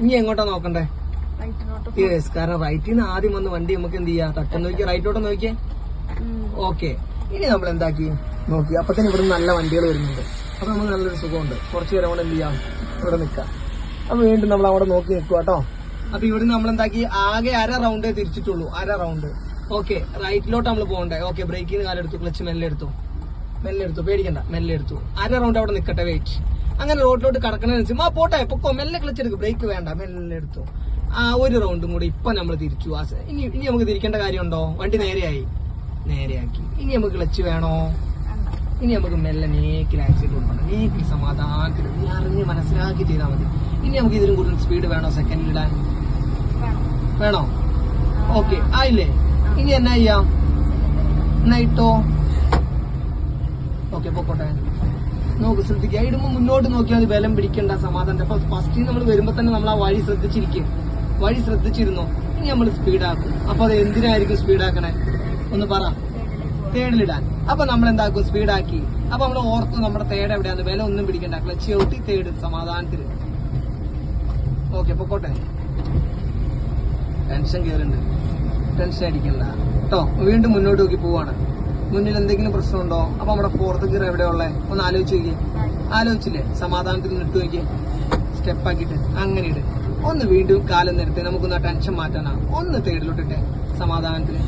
ഇനി എങ്ങോട്ടാ നോക്കണ്ടേ? യെസ് കാരണം റൈറ്റിൽ നിന്ന് ആദ്യം വന്ന് വണ്ടി നമുക്ക് എന്ത് ചെയ്യാം? തട്ടം നോക്കിയാ. റൈറ്റോട്ട് നോക്കിയേ? ഓക്കെ ഇനി നമ്മൾ എന്താക്കി? നോക്കി. അപ്പൊ തന്നെ ഇവിടെ നല്ല വണ്ടികൾ വരുന്നുണ്ട്. അപ്പൊ നമുക്ക് നല്ലൊരു സുഖമുണ്ട്. കുറച്ച് നേരം കൊണ്ട് എന്ത് ചെയ്യാം? ഇവിടെ നിൽക്കാം. അപ്പൊ വീണ്ടും നമ്മൾ അവിടെ നോക്കി നിൽക്കുക കേട്ടോ. അപ്പൊ ഇവിടെ നമ്മൾ എന്താക്കി? ആകെ അര റൗണ്ടേ തിരിച്ചിട്ടുള്ളൂ. അര റൗണ്ട് ഓക്കെ റൈറ്റിലോട്ട് നമ്മൾ പോകണ്ടേ? ഓക്കെ ബ്രേക്കിന് കാലെടുത്തു. ക്ലച്ച് മെല്ലെ എടുത്തു. മെല്ലെ എടുത്തു. പേടിക്കണ്ട. മെല്ലെ എടുത്തു. അര റൗണ്ട് അവിടെ നിൽക്കട്ടെ. വെയിറ്റ് അങ്ങനെ റോഡിലോട്ട് കടക്കണനുസരിച്ച് ആ പോട്ടെ പൊക്കോ മെല്ലെ ക്ലച്ച് ബ്രേക്ക് വേണ്ട മെല്ലെ എടുത്തു. ആ ഒരു റൗണ്ടും കൂടി ഇപ്പൊ നമ്മൾ തിരിച്ചു. ആ ഇനി ഇനി നമുക്ക് തിരിക്കേണ്ട കാര്യമുണ്ടോ? വണ്ടി നേരെയായി. നേരെയാക്കി. ഇനി നമുക്ക് ക്ലച്ച് വേണോ? ഇനി നമുക്ക് മെല്ലെ നേക്കിൽ ആക്സിഡന്റ് കൊടുക്കണം നേക്കിൽ സമാധാനത്തിൽ അറിഞ്ഞ് മനസ്സിലാക്കി ചെയ്താൽ മതി. ഇനി നമുക്ക് ഇതിലും കൂടുതൽ സ്പീഡ് വേണോ? സെക്കൻഡിൽ ഇടാൻ? വേണോ? ഓക്കെ ആയില്ലേ? ഇനി എന്നാ ചെയ്യാം? എന്നാ ഇട്ടോ? ഓക്കെ പൊക്കോട്ടെ. നോക്ക് ശ്രദ്ധിക്കുക ഇടുമ്പോൾ മുന്നോട്ട് നോക്കിയാൽ ബലം പിടിക്കേണ്ട സമാധാനം. അപ്പൊ ഫസ്റ്റ് നമ്മൾ വരുമ്പോ തന്നെ നമ്മൾ ആ വഴി ശ്രദ്ധിച്ചിരിക്കും. വഴി ശ്രദ്ധിച്ചിരുന്നോ. ഇനി നമ്മൾ സ്പീഡാക്കും. അപ്പൊ അത് എന്തിനായിരിക്കും സ്പീഡാക്കണേ? ഒന്ന് പറ. തേടിലിടാൻ. അപ്പൊ നമ്മൾ എന്താക്കും സ്പീഡാക്കി. അപ്പൊ നമ്മൾ ഓർത്ത് നമ്മുടെ തേട് എവിടെയാണ് വില ഒന്നും പിടിക്കണ്ട. ക്ലച്ച് ചവിട്ടി തേട് സമാധാനത്തിൽ ഓക്കെ പൊക്കോട്ടെ ടെൻഷൻ കയറുന്നുണ്ട് ടെൻഷൻ അടിക്കണ്ട. കേട്ടോ വീണ്ടും മുന്നോട്ട് നോക്കി പോവാണ്. മുന്നിൽ എന്തെങ്കിലും പ്രശ്നമുണ്ടോ? അപ്പൊ നമ്മുടെ ഫോർത്ത് ഗിയർ എവിടെയുള്ളേ ഒന്ന് ആലോചിച്ച് നോക്കി ആലോചിച്ചില്ലേ? സമാധാനത്തിൽ നിട്ട് നോക്കി ആക്കിട്ട് അങ്ങനെ ഇട്. ഒന്ന് വീണ്ടും കാലം നിരത്തി നമുക്കൊന്ന് ടെൻഷൻ മാറ്റാനാ. ഒന്ന് തേടിലോട്ടിട്ടെ. സമാധാനത്തിന്.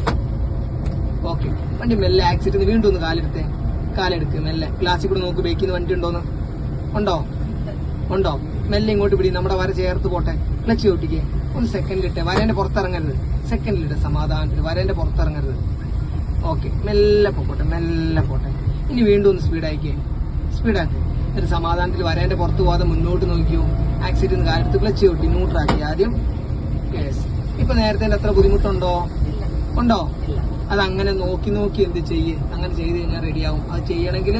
ഓക്കെ വണ്ടി മെല്ലെ ആക്സിഡന്റ് വീണ്ടും ഒന്ന് കാലെടുത്തെ. കാലെടുക്ക്. മെല്ലെ. ഗ്ലാസ്സിൽ കൂടെ നോക്ക് ബേക്കിന്ന് വണ്ടി ഉണ്ടോന്ന്? ഉണ്ടോ? ഉണ്ടോ? മെല്ലെ ഇങ്ങോട്ട് പിടി. നമ്മുടെ വര ചേർത്ത് പോട്ടെ. ക്ലച്ച് ഒട്ടിക്കേ ഒന്ന് സെക്കൻഡിലിട്ടെ വരേന്റെ പുറത്തിറങ്ങരുത്. സെക്കൻഡിലിട്ടെ സമാധാനത്തിൽ വരേന്റെ പുറത്തിറങ്ങരുത്. ഓക്കെ മെല്ലെ പോട്ടെ മെല്ലെ പോട്ടെ ഇനി വീണ്ടും ഒന്ന് സ്പീഡാക്കിയേ സ്പീഡാക്കി. ഒരു സമാധാനത്തിൽ വരേന്റെ പുറത്ത് പോകാതെ മുന്നോട്ട് നോക്കിയോ. ആക്സിഡന്റ് കാലത്ത് ക്ലച്ച് കൂട്ടി ന്യൂട്രാക്കി ആദ്യം യെസ് ഇപ്പൊ നേരത്തെ അത്ര ബുദ്ധിമുട്ടുണ്ടോ? ഉണ്ടോ? അത് അങ്ങനെ നോക്കി നോക്കി എന്ത് ചെയ്യേ? അങ്ങനെ ചെയ്ത് കഴിഞ്ഞാൽ റെഡിയാവും അത് ചെയ്യണമെങ്കിൽ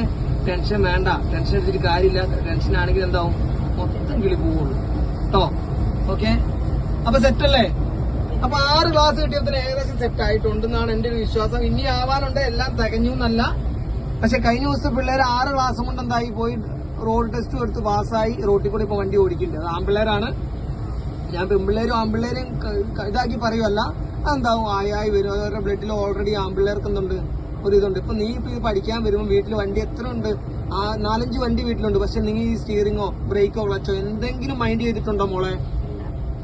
ടെൻഷൻ വേണ്ട. ടെൻഷൻ എടുത്തിട്ട് കാര്യമില്ല. ടെൻഷൻ ആണെങ്കിൽ എന്താവും? മൊത്തം കിളി പോവുള്ളൂ. കേട്ടോ ഓക്കെ അപ്പൊ സെറ്റ് അല്ലേ? അപ്പൊ ആറ് ക്ലാസ് കിട്ടിയതിന് ഏകദേശം സെറ്റ് ആയിട്ടുണ്ടെന്നാണ് എന്റെ ഒരു വിശ്വാസം. ഇനി ആവാനുണ്ട് എല്ലാം തികഞ്ഞു എന്നല്ല. പക്ഷെ കഴിഞ്ഞ ദിവസം പിള്ളേർ ആറ് ക്ലാസ് കൊണ്ട് എന്തായി? പോയി റോഡ് ടെസ്റ്റ് എടുത്ത് പാസ്സായി റോട്ടിൽ കൂടി ഇപ്പൊ വണ്ടി ഓടിക്കുന്നുണ്ട്. അത് ആൺപിള്ളേരാണ്. ഞാൻ പെമ്പിള്ളേരും ആൺപിള്ളേരും ക- ഇതാക്കി പറയുമല്ല അതെന്താവും? ആയായി വരും. അവരുടെ ബ്ലഡിൽ ഓൾറെഡി ആൺപിള്ളേർക്ക് എന്തുണ്ട്? ഒരു ഇതുണ്ട്. ഇപ്പൊ നീ ഇപ്പൊ ഇത് പഠിക്കാൻ വരുമ്പോൾ വീട്ടിൽ വണ്ടി എത്ര ഉണ്ട്? ആ നാലഞ്ച് വണ്ടി വീട്ടിലുണ്ട്. പക്ഷെ നീ ഈ സ്റ്റിയറിങ്ങോ ബ്രേക്കോ ക്ലച്ചോ എന്തെങ്കിലും മൈൻഡ് ചെയ്തിട്ടുണ്ടോ മോളെ?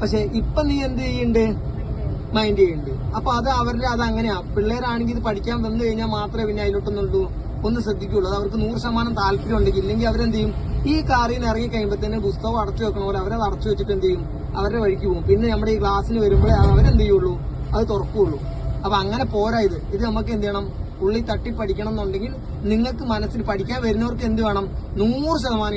പക്ഷെ ഇപ്പൊ നീ എന്ത് ചെയ്യുന്നുണ്ട് മൈൻഡ് ചെയ്യുന്നുണ്ട് അപ്പൊ അത് അവരുടെ അത് അങ്ങനെയാ. പിള്ളേരാണെങ്കിൽ ഇത് പഠിക്കാൻ വന്നു കഴിഞ്ഞാൽ മാത്രമേ പിന്നെ അതിലോട്ടൊന്നുള്ളൂ ഒന്ന് ശ്രദ്ധിക്കുള്ളൂ. അത് അവർക്ക് നൂറ് ശതമാനം താല്പര്യം ഉണ്ടെങ്കിൽ ഇല്ലെങ്കിൽ അവരെന്ത് ചെയ്യും? ഈ കാറിൽ നിന്ന് ഇറങ്ങി തന്നെ പുസ്തകം അടച്ചു വെക്കണ പോലെ അവരത് അടച്ചു വെച്ചിട്ട് എന്ത് ചെയ്യും? അവരുടെ വഴിക്ക് പോകും. പിന്നെ നമ്മുടെ ഈ ക്ലാസ്സിന് വരുമ്പോഴേ അവരെന്ത് ചെയ്യുള്ളൂ? അത് തുറക്കുള്ളൂ. അപ്പൊ അങ്ങനെ പോരാ ഇത്. ഇത് നമുക്ക് എന്ത് ചെയ്യണം? ഉള്ളി തട്ടി പഠിക്കണം എന്നുണ്ടെങ്കിൽ നിങ്ങൾക്ക് മനസ്സിൽ പഠിക്കാൻ വരുന്നവർക്ക് എന്ത് വേണം? നൂറ് ശതമാനം